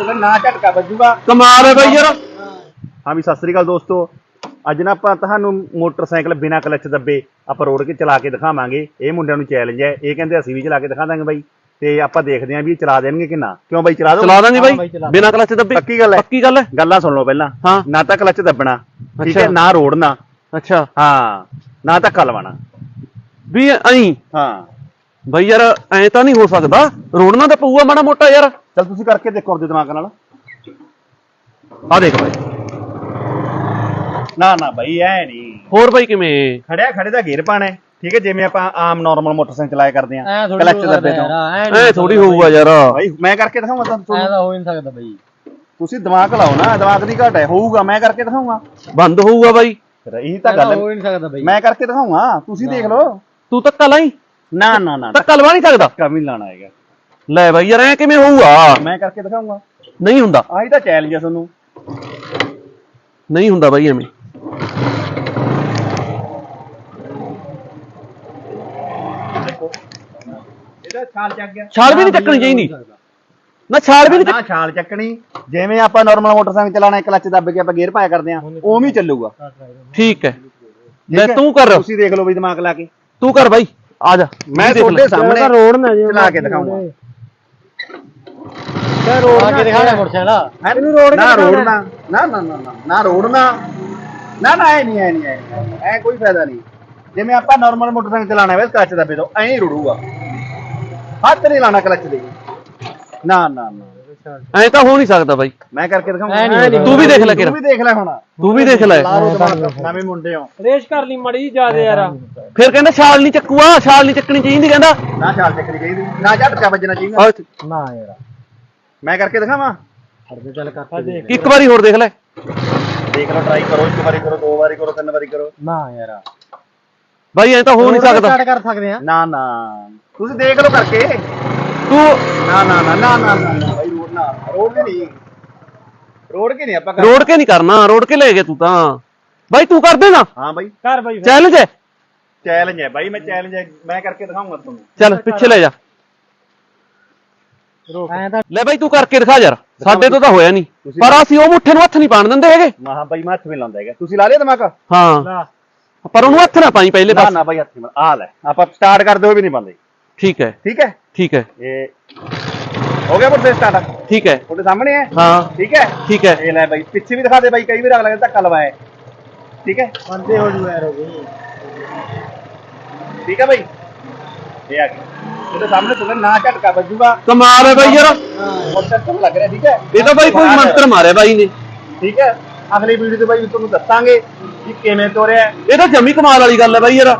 ਨਾ ਝਟਕਾ ਵੱਜੂਗਾ। ਕਮਾਲ ਹੈ ਬਾਈ ਯਾਰ। ਹਾਂ। ਵੀ ਸਤਿ ਸ੍ਰੀ ਅਕਾਲ ਦੋਸਤੋ। ਅੱਜ ਨਾ ਆਪਾਂ ਤੁਹਾਨੂੰ ਮੋਟਰਸਾਈਕਲ ਬਿਨਾਂ ਕਲਚ ਦੱਬੇ ਆਪਾਂ ਰੋਡ ਕੇ ਚਲਾ ਕੇ ਦਿਖਾਵਾਂਗੇ। ਇਹ ਮੁੰਡਿਆਂ ਨੂੰ ਚੈਲੰਜ ਹੈ। ਇਹ ਕਹਿੰਦੇ ਅਸੀਂ ਵੀ ਚਲਾ ਕੇ ਦਿਖਾ ਦਾਂਗੇ ਬਾਈ। ਤੇ ਆਪਾਂ ਦੇਖਦੇ ਆਂ ਵੀ ਇਹ ਚਲਾ ਦੇਣਗੇ ਕਿ ਨਾ। ਕਿਉਂ ਬਾਈ ਚਲਾ ਦੋ? ਚਲਾ ਦਾਂਗੇ ਬਾਈ। ਬਿਨਾਂ ਕਲਚ ਦੱਬੇ। ਪੱਕੀ ਗੱਲ ਹੈ। ਪੱਕੀ ਗੱਲ ਹੈ। ਗੱਲਾਂ ਸੁਣ ਲਓ ਪਹਿਲਾਂ। ਹਾਂ। ਨਾ ਤਾਂ ਕਲਚ ਦੱਬਣਾ ਠੀਕ ਹੈ? ਅੱਛਾ। ਨਾ ਰੋੜਨਾ ਅੱਛਾ। ਹਾਂ। ਨਾ ਧੱਕਾ ਲਵਾਣਾ ਵੀ ਐਂ ਹਾਂ। ਬਾਈ ਯਾਰ ਐਂ ਤਾਂ ਨਹੀਂ ਹੋ ਸਕਦਾ। ਰੋੜਨਾ ਤਾਂ ਪਊਗਾ ਮਾੜਾ ਮੋਟਾ ਯਾਰ। ਚਲ ਤੁਸੀਂ ਕਰਕੇ ਦੇਖੋ ਆਪਦੇ ਦਿਮਾਗ ਨਾਲ। ਆ ਦੇਖ ਬਾਈ। ਨਾ ਨਾ ਬਾਈ ਐ ਨਹੀਂ। ਹੋਰ ਬਾਈ ਕਿਵੇਂ? ਖੜਿਆ ਖੜੇ ਦਾ ਗੇਅਰ ਪਾਣਾ ਹੈ, ਠੀਕ ਹੈ ਜਿਵੇਂ ਆਪਾਂ ਆਮ ਨਾਰਮਲ ਮੋਟਰਸਾਈਕਲ ਚਲਾਇਆ ਕਰਦੇ ਆਂ ਐ ਥੋੜੀ ਕਲਚ ਦੱਬੇ ਤੋਂ ਐ ਥੋੜੀ ਹੋਊਗਾ ਯਾਰ। ਬਾਈ ਮੈਂ ਕਰਕੇ ਦਿਖਾਉਂਗਾ ਤੁਹਾਨੂੰ। ਐ ਤੁਹਾਨੂੰ। ਤਾਂ ਹੋ ਹੀ ਨਹੀਂ ਸਕਦਾ ਬਈ। ਤੁਸੀਂ ਦਿਮਾਗ ਲਾਓ ਨਾ ਦਿਮਾਗ ਦੀ ਘਾਟ। ਹੈ ਹੋਊਗਾ ਮੈਂ ਕਰਕੇ ਦਿਖਾਉਂਗਾ। ਬੰਦ ਹੋਊਗਾ ਬਾਈ। ਫਿਰ ਇਹੀ ਤਾਂ ਐ ਗੱਲ ਤਾਂ ਹੈ। ਹੋ ਹੀ ਨਹੀਂ ਸਕਦਾ ਬਈ। ਮੈਂ ਕਰਕੇ ਦਿਖਾਉਂਗਾ। ਤੁਸੀਂ ਦੇਖ ਲਓ। ਤੂੰ ਧੱਕਾ ਲਾਈ? ਨਾ ਨਾ ਨਾ ਧੱਕਾ ਲਵਾ ਨਹੀਂ ਸਕਦਾ। ਨੀ ਲਾਣਾ ਹੈਗਾ। ਲੈ ਬਾਈ ਯਾਰ ਐ ਕਿਵੇਂ ਹੋਊਗਾ? ਮੈਂ ਕਰਕੇ ਦਿਖਾਉਂਗਾ। ਨਹੀਂ ਹੁੰਦਾ। ਆਹੀ ਤਾਂ ਚੈਲੰਜ ਹੈ ਤੁਹਾਨੂੰ। ਨਹੀਂ ਹੁੰਦਾ ਬਾਈ ਐਵੇਂ। ਇਹਦਾ ਛਾਲ ਚੱਕ ਗਿਆ। ਛਾਲ ਵੀ ਨਹੀਂ ਚੱਕਣੀ ਚਾਹੀਦੀ। ਨਾ ਛਾਲ ਵੀ ਨਹੀਂ ਨਾ ਛਾਲ ਚੱਕਣੀ। ਜਿਵੇਂ ਆਪਾਂ ਨਾਰਮਲ ਮੋਟਰਸਾਈਕਲ ਚਲਾਣਾ ਕਲੱਚ ਦੱਬ ਕੇ ਆਪਾਂ ਗੇਅਰ ਪਾਇਆ ਕਰਦੇ ਆਂ ਉਵੇਂ ਹੀ ਚੱਲੂਗਾ। ਠੀਕ ਹੈ। ਠੀਕ ਲੈ ਹੈ? ਤੂੰ ਕਰ। ਤੁਸੀਂ ਦੇਖ ਲਓ ਵੀ ਦਿਮਾਗ ਲਾ ਕੇ। ਤੂੰ ਕਰ ਬਾਈ। ਆ ਜਾ। ਮੈਂ ਦੇਖ ਲੈ। ਤੁਹਾਡੇ ਸਾਹਮਣੇ ਨਾ ਚਲਾ ਕੇ ਦਿਖਾਉਂਗਾ। ਤੇ ਰੋਡ ਆ ਕੇ ਦਿਖਾਣਾ ਮੋਟਰਸਾਈਕਲ। ਹੈਂ? ਨਾ ਰੋੜਨਾ ਨਾ। ਨਾ ਨਾ ਨਾ ਨਾ ਰੋੜਨਾ ਨਾ ਨਾ। ਐ ਨਹੀਂ ਐ ਨਹੀਂ ਐ ਕੋਈ ਫਾਇਦਾ ਨਹੀਂ ਜਿਵੇਂ ਆਪਾਂ ਨਾਰਮਲ ਮੋਟਰਸਾਈਕਲ ਚਲਾਣਾ ਹੋਵੇ ਕਲੱਚ ਦੱਬੇ ਤੋਂ ਐਂ ਹੀ ਰੁੜੂਗਾ। ਹੱਥ ਨਹੀਂ ਲਾਣਾ ਕਲੱਚ ਦੇ। ਨਾ ਨਾ ਨਾ। ਐਂ ਤਾਂ ਹੋ ਨਹੀਂ ਸਕਦਾ ਬਾਈ। ਮੈਂ ਕਰਕੇ ਦਿਖਾਉਂਗਾ। ਐਂ ਨੀ ਤੂੰ ਵੀ ਦੇਖ ਲੈ ਤੂੰ ਕਿਰਾ ਵੀ ਦੇਖ ਲੈ ਹੁਣ। ਤੂੰ ਵੀ ਦੇਖ ਲੈ। ਲਾਰੋ ਦਿਮਾਗ ਨਵੇਂ ਮੁੰਡੇ ਹੋ। ਰੇਸ ਕਰ ਲਈ ਮੜੀ ਜਿਆਦੇ ਯਾਰ। ਫਿਰ ਕਹਿੰਦਾ ਛਾਲ ਨਹੀਂ ਚੱਕੂਆ ਛਾਲ ਨਹੀਂ ਚੱਕਣੀ ਚਾਹੀਦੀ ਕਹਿੰਦਾ। ਨਾ ਛਾਲ ਚੱਕਣੀ ਚਾਹੀਦੀ। ਨਾ ਝਟਕਾ ਵੱਜਣਾ ਚਾਹੀਦਾ। ਨਾ ਯਾਰ। ਮੈਂ ਕਰਕੇ ਦਿਖਾਵਾਂ? ਹਰਦੇ ਚੱਲ ਕਰ ਦੇਖ ਇੱਕ ਵਾਰੀ ਹੋਰ ਦੇਖ ਲੈ। ਦੇਖ ਲਓ ਟਰਾਈ ਕਰੋ ਇੱਕ ਵਾਰੀ ਕਰੋ ਦੋ ਵਾਰੀ ਕਰੋ ਤਿੰਨ ਵਾਰੀ ਕਰੋ। ਨਾ ਯਾਰ। ਬਾਈ ਐਂ ਤਾਂ ਹੋ ਨਹੀਂ ਸਕਦਾ। ਸਟਾਰਟ ਕਰ ਸਕਦੇ ਆ। ਨਾ ਨਾ। ਤੁਸੀਂ ਦੇਖ ਲਓ ਕਰਕੇ। ਤੂੰ ਨਾ ਨਾ ਨਾ ਨਾ ਨਾ ਨਾ ਨਾ, ਬਾਈ ਰੋਡ ਨਾ। ਰੋਡ ਕੇ ਨਹੀਂ। ਰੋਡ ਕੇ ਨਹੀਂ ਆਪਾਂ ਕਰ- ਰੋੜ ਕੇ ਨਹੀਂ ਕਰਨਾ ਰੋੜ ਕੇ ਲੈ ਗਏ ਤੂੰ ਤਾਂ। ਬਾਈ ਤੂੰ ਕਰ ਦੇਣਾ। ਹਾਂ ਬਾਈ। ਕਰ ਬਈ ਚੈਲੰਜ ਹੈ। ਚੈਲੰਜ ਹੈ ਬਾਈ ਮੈਂ ਚੈਲੰਜ ਹੈ। ਮੈਂ ਕਰਕੇ ਦਿਖਾਉਂਗਾ ਤੁਹਾਨੂੰ। ਚੱਲ ਪਿੱਛੇ ਲੈ ਜਾ। ਤਾਂ ਲੈ ਬਾਈ ਤੂੰ ਕਰਕੇ ਦਿਖਾ ਯਾਰ ਸਾਡੇ ਤੋਂ ਤਾਂ ਹੋਇਆ ਨਹੀਂ। ਪਰ ਅਸੀਂ ਉਹ ਮੁੱਠੇ ਨੂੰ ਹੱਥ ਨਹੀਂ ਪਾਣ ਦਿੰਦੇ ਹੈਗੇ। ਮਹਾ ਬਾਈ ਮੈਂ ਹੱਥ ਵੀ ਲਾਉਂਦਾ ਹੈਗਾ। ਤੁਸੀਂ ਲਾ ਲਿਆ ਦਿਮਾਗ? ਹਾਂ। ਨਾ। ਪਰ ਉਹਨੂੰ ਹੱਥ ਨਾ ਪਾਈ ਪਹਿਲੇ ਨਾ ਪਾਸ ਨਾ ਬਾਈ ਹੱਥ ਨਹੀਂ ਆ ਲੈ ਆਪਾਂ ਸਟਾਰਟ ਕਰਦੇ ਹੋਏ ਵੀ ਨਹੀਂ ਬੰਦੇ ਠੀਕ ਹੈ। ਠੀਕ ਹੈ? ਠੀਕ ਹੈ। ਇਹ ਹੋ ਗਿਆ ਮੁੱਦੇ ਸਟਾਰਟ ਠੀਕ ਹੈ। ਤੁਹਾਡੇ ਸਾਹਮਣੇ ਹੈ? ਹਾਂ। ਠੀਕ ਹੈ? ਠੀਕ ਹੈ। ਇਹ ਲੈ ਬਾਈ ਪਿੱਛੇ ਵੀ ਦਿਖਾ ਦੇ ਬਾਈ ਕਈ ਵਾਰ ਅਗਲਾ ਕਹਿੰਦਾ ਧੱਕਾ ਲਵਾਏ ਠੀਕ ਹੈ? ਬੰਦੇ ਹੋ ਜੂ ਯਾਰ ਹੋ ਗਈ ਠੀਕ ਹੈ ਬਾਈ? ਇਹ ਆ ਗਿਆ। ਸਾਹਮਣੇ ਤੁਹਾਨੂੰ ਨਾ ਝਟਕਾ ਵੱਜੂਗਾ। ਕਮਾਲ ਹੈ ਬਾਈ ਯਾਰ। ਲੱਗ ਰਿਹਾ ਠੀਕ ਹੈ? ਇਹ ਤਾਂ ਬਾਈ ਕੋਈ ਮੰਤਰ ਮਾਰਿਆ ਬਾਈ ਨੇ। ਠੀਕ ਹੈ? ਅਗਲੀ ਵੀਡੀਓ ਤੇ ਬਾਈ ਤੁਹਾਨੂੰ ਦੱਸਾਂਗੇ ਕਿ ਕਿਵੇਂ ਤੋਰਿਆ। ਇਹ ਤਾਂ ਜਮੀ ਕਮਾਲ ਵਾਲੀ ਗੱਲ ਹੈ ਬਾਈ ਯਾਰ।